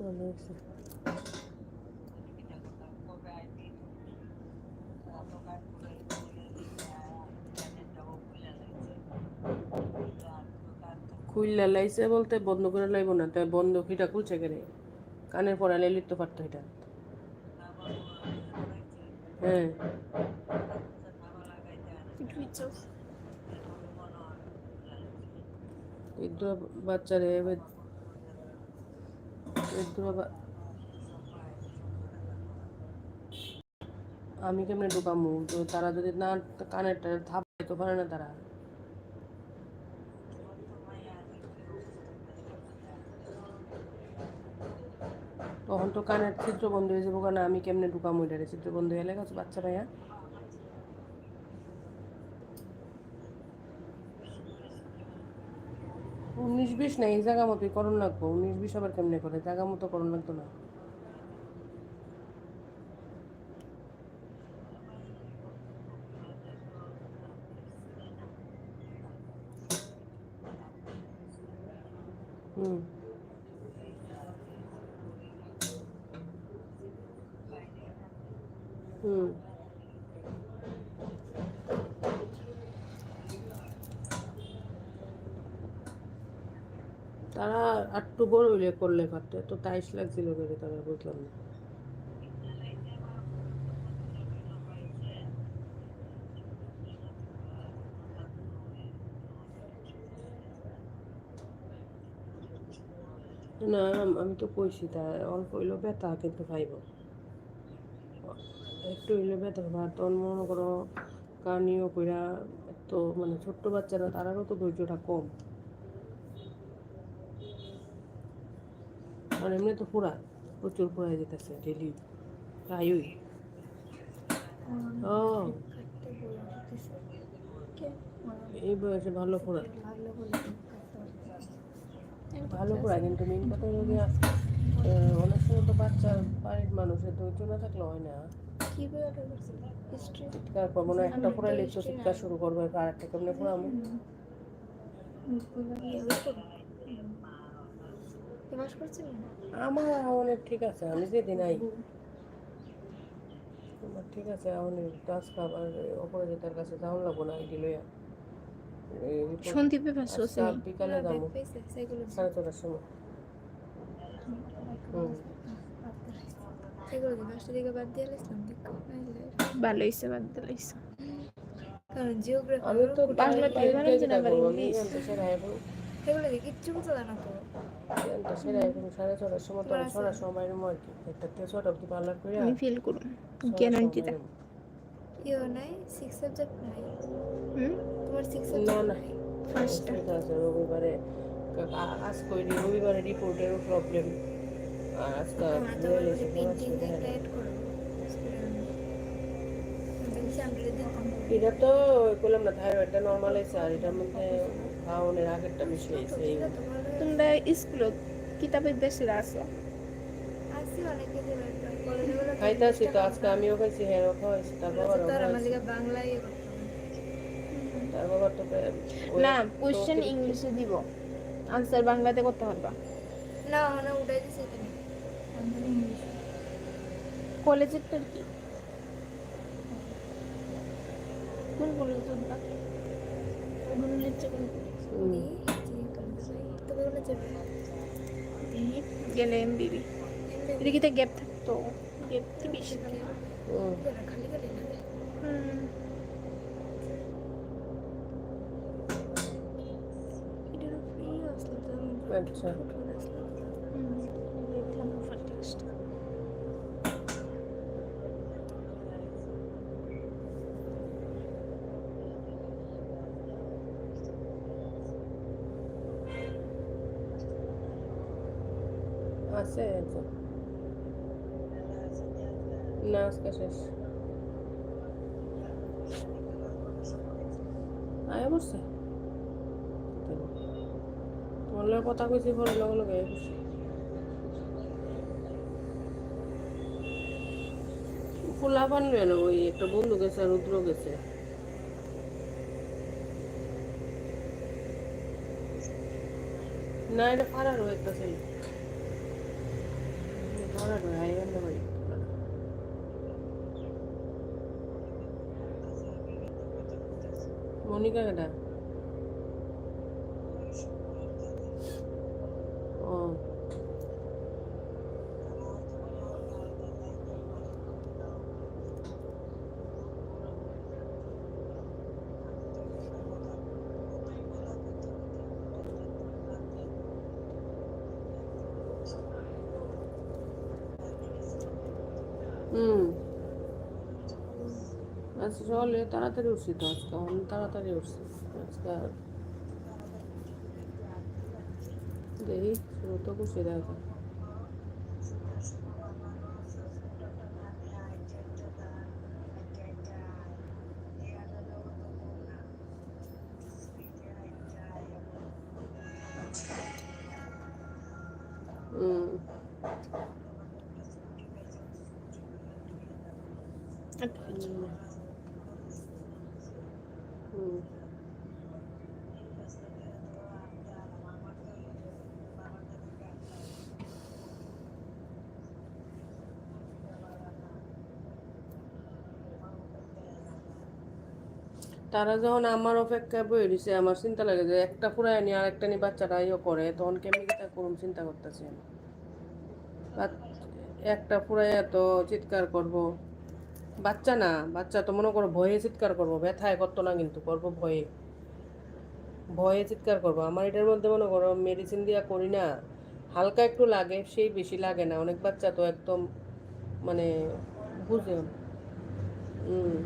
ভালো হয়েছে খুললা লাইছে বলতে বন্ধ করে লাইব না তাই বন্ধ কিটা খুলছে কেন কানের পড়ালে লিখতে পারতো এটা। হ্যাঁ। বাচ্চারে এবার- আমি কেমনে ঢুকামু? তো তারা যদি না কানেরটা থাপাইতে পারে না তারা। তখন তো কানের ছিদ্র বন্ধ হয়ে যাব কারণ আমি কেমনে ঢুকামু এটা ছিদ্র বন্ধ হয়ে গেছে বাচ্চা ভাইয়া উনিশ বিশ নেই জায়গা মতোই করণ লাগবো। উনিশ বিশ আবার কেমনে করে? জায়গা মতো করণ লাগতো না। হুম। তারা আটটু বড় হইলে করলে পারতো তো তাইশ লাগছিল করে তারা বুঝলাম না। না, আম- তো কইছি তা, অল্প হইলেও ব্যথা কিন্তু খাইব একটু হইলে ব্যথা খাবা তখন মনে করো কানিও কইরা, তো মানে ছোট্ট বাচ্চারা, তারারও তো ধৈর্যটা কম। আর এমনি তো পুরা প্রচুর পুরাই যেতেছে ডেলি প্রায়ই। ও। এই বয়সে ভালো পুরা। ভালো পুরা কিন্তু মেন কথা আহ, অনেক সময় তো বাচ্চা বাড়ির মানুষের ধৈর্য না থাকলে হয় না। চিৎকার করব না একটা তো চিৎকার শুরু করব আর একটা কেমনে আমার অনেক ঠিক আছে আমি যেদিন আই। আমার ঠিক আছে আমি কাজ খাবার অপরাজিতার কাছে যাওয়া লাগবো না আইডি লইয়া। সন্দীপে আজকে আর বিকালে যাব। সাড়ে ছটার সময়। হুম। ভালো হয়েছে বাদ কারণ জিওগ্রাফি আমি তো বাংলা না, আমি ইংলিশ। জানতে এগুলো দেখে কিচ্ছু বুঝতে জানা তো? জানতে সেরা এবং সাড়ে ছটার সময় তো ছটার সময়। বাইরে আর কি। একটা থেকে ছটা অব্দি পার্লার করে আমি ফেল করুন। গ্যারান্টি দা ইও নাই সিক্স সাবজেক্ট নাই। হুম? তোমার সিক্স সাবজেক্ট নাই? ফার্স্টটা আছে রবিবারে আজ করি রবিবারে রিপোর্টেরও প্রবলেম আর আজকে পেন্টিং একটা করো। আমরা দিতাম এটা তো বললাম না থাইরয়েডটা নর্মাল আছে আর এটার মধ্যে খাওয়ানোর আগেরটা বেশি আছে ভালো তোমরা স্কুলত কিতাবের দেশে আসো আসি অনেকে যে কলেজে গুলো খাইতেছি তো আজকে আমিও খাইছি হ্যাঁ খাওয়াইছি তার করতে হবে তার বাবার তো না কোশ্চেন ইংলিশে দিব। আনসার বাংলাতে করতে পারবা। না ওখানে উঠাই দিছে কলেজেরটার কি? কোন কলেজ কোন গেলে এমবিবি এটা গ্যাপ থাকতো গ্যাপ তো বেশি আচ্ছা আছে একজন না আজকে শেষ আয় বসছে তোমার লগে কথা কইছি পরে লগে লগে আয়া পড়ছে। ফুলা বানলো না ওই একটা বন্ধু গেছে রুদ্র গেছে না এটা ফারার একটা ছিল உன்னிக்காங்கடா আচ্ছা চলে তাড়াতাড়ি উঠছি তো আজকে অনেক তাড়াতাড়ি উঠছি আজকে আর দেখি শুরু তো করছি দেখো হুম হুম হুম তারা যখন আমার অপেক্ষায় বয়ে দিছে আমার চিন্তা লাগে যে একটা ফুরাই নিয়ে আর একটা নিয়ে বাচ্চাটা ইয়ে করে, তখন কেমনি কি তা করুম চিন্তা করতেছি আমি। একটা ফুরাই এত চিৎকার করব। বাচ্চা না, বাচ্চা তো মনে করো ভয়ে চিৎকার করব, ব্যথায় করতো না কিন্তু, করব ভয়ে। ভয়ে চিৎকার করব। আমার এটার মধ্যে মনে করো মেডিসিন দিয়া করি না, হালকা একটু লাগে, সেই বেশি লাগে না। অনেক বাচ্চা তো একদম মানে বুঝে। হুম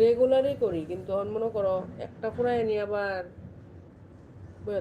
রেগুলারই করি, কিন্তু এখন মনে করো একটা ফুরাই নিয়ে আবার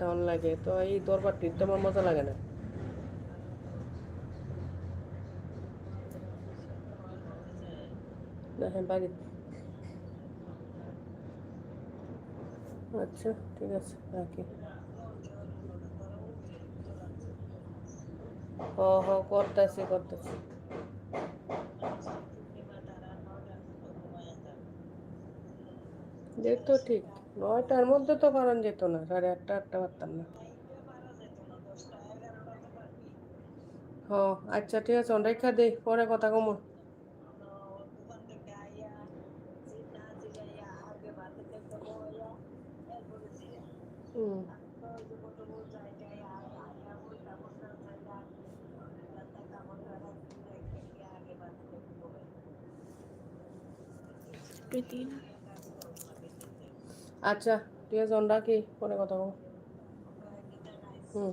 তখন লাগে, তো এই দরবারটির তো আমার মজা লাগে না হ্যাঁ বাড়ি। আচ্ছা ঠিক আছে, রাখি। হ হ, করতেছি করতেছি। যেত ঠিক। নয়টার মধ্যে তো কারণ যেত না, সাড়ে আটটা আটটা পারতাম না। হ আচ্ছা ঠিক আছে রেখা দে, পরে কথা কমো। হুম। আচ্ছা ঠিক আছে রাখি পরে কথা বল হুম।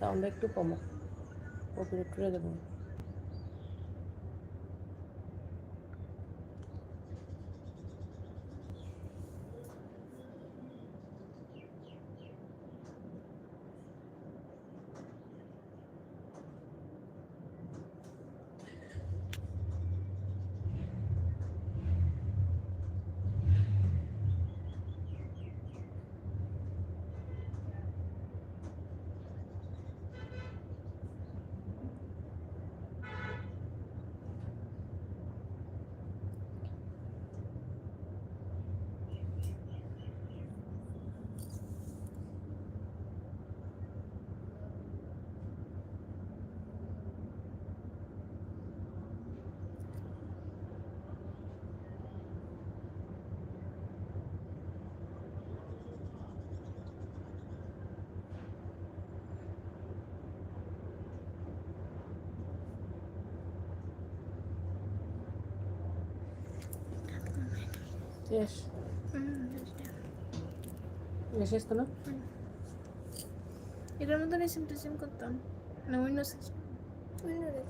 হবে একটু না ওপরে কপিরাইট ফেলে দেবো সাউন্ড একটু কমো কপিরাইট ফেলে দেবো শেষ হুম, শেষ তো না এটার মধ্যে রেসিম টেসিম করতাম না উইন্ডোজ উইন্ডোরে